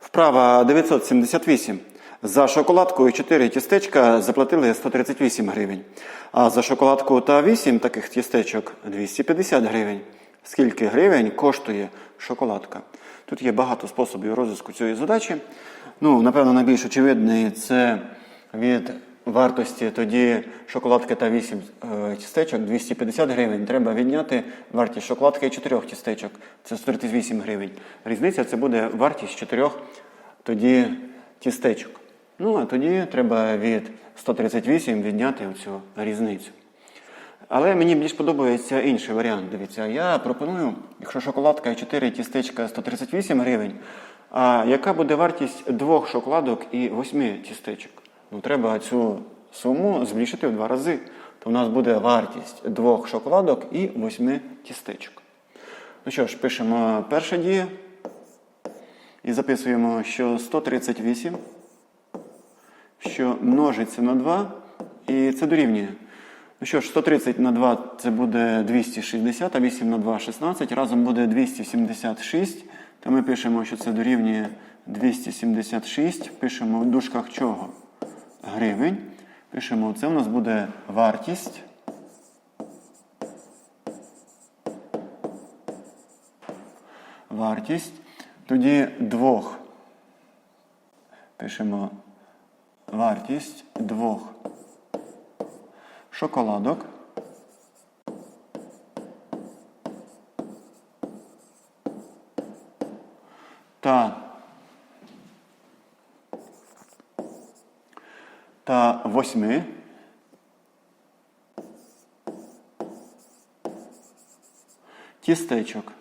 Вправа 978. За шоколадку і 4 тістечка заплатили 138 гривень. А за шоколадку та 8 таких тістечок 250 гривень. Скільки гривень коштує шоколадка? Тут є багато способів розв'язку цієї задачі. Ну, напевно, найбільш очевидний це від вартості тоді шоколадки та 8 е, тістечок 250 гривень. Треба відняти вартість шоколадки і 4 тістечок. Це 138 гривень. Різниця це буде вартість 4 тоді тістечок. Ну, а тоді треба від 138 відняти оцю різницю. Але мені більш подобається інший варіант. Дивіться, я пропоную, якщо шоколадка і 4 тістечка 138 гривень, а яка буде вартість двох шоколадок і 8 тістечок? Ну, треба цю суму збільшити в два рази. То в нас буде вартість двох шоколадок і 8 тістечок. Ну що ж, пишемо перша дія і записуємо, що 138, що множиться на 2, і це дорівнює. Ну що ж, 130 на 2 це буде 260, а 8 на 2 16. Разом буде 276. То ми пишемо, що це дорівнює 276. Пишемо в дужках чого? Гривень. Пишемо, це у нас буде вартість. Вартість. Тоді двох. Пишемо вартість двох шоколадок. Та, та восьми тістечок.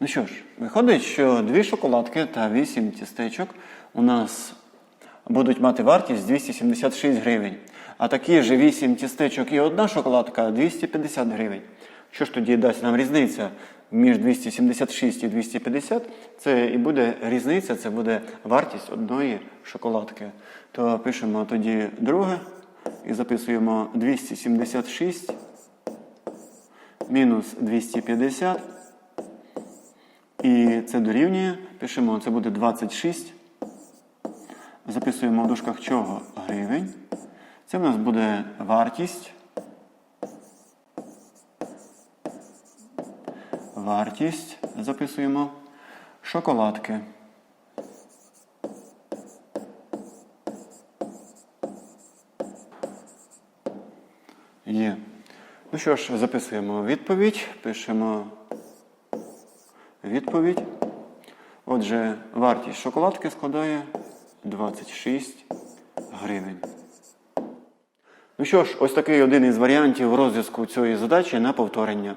Ну що ж, виходить, що дві шоколадки та вісім тістечок у нас будуть мати вартість 276 гривень. А такі ж 8 тістечок і одна шоколадка 250 гривень. Що ж тоді дасть нам різниця між 276 і 250? Це і буде різниця, це буде вартість одної шоколадки. То пишемо тоді друге і записуємо 276 мінус 250. І це дорівнює. Пишемо, це буде 26. Записуємо в дужках чого гривень. Це в нас буде вартість. Вартість. Записуємо шоколадки. Є. Ну що ж, записуємо відповідь. Пишемо відповідь. Отже, вартість шоколадки складає 26 гривень. Ну що ж, ось такий один із варіантів розв'язку цієї задачі на повторення.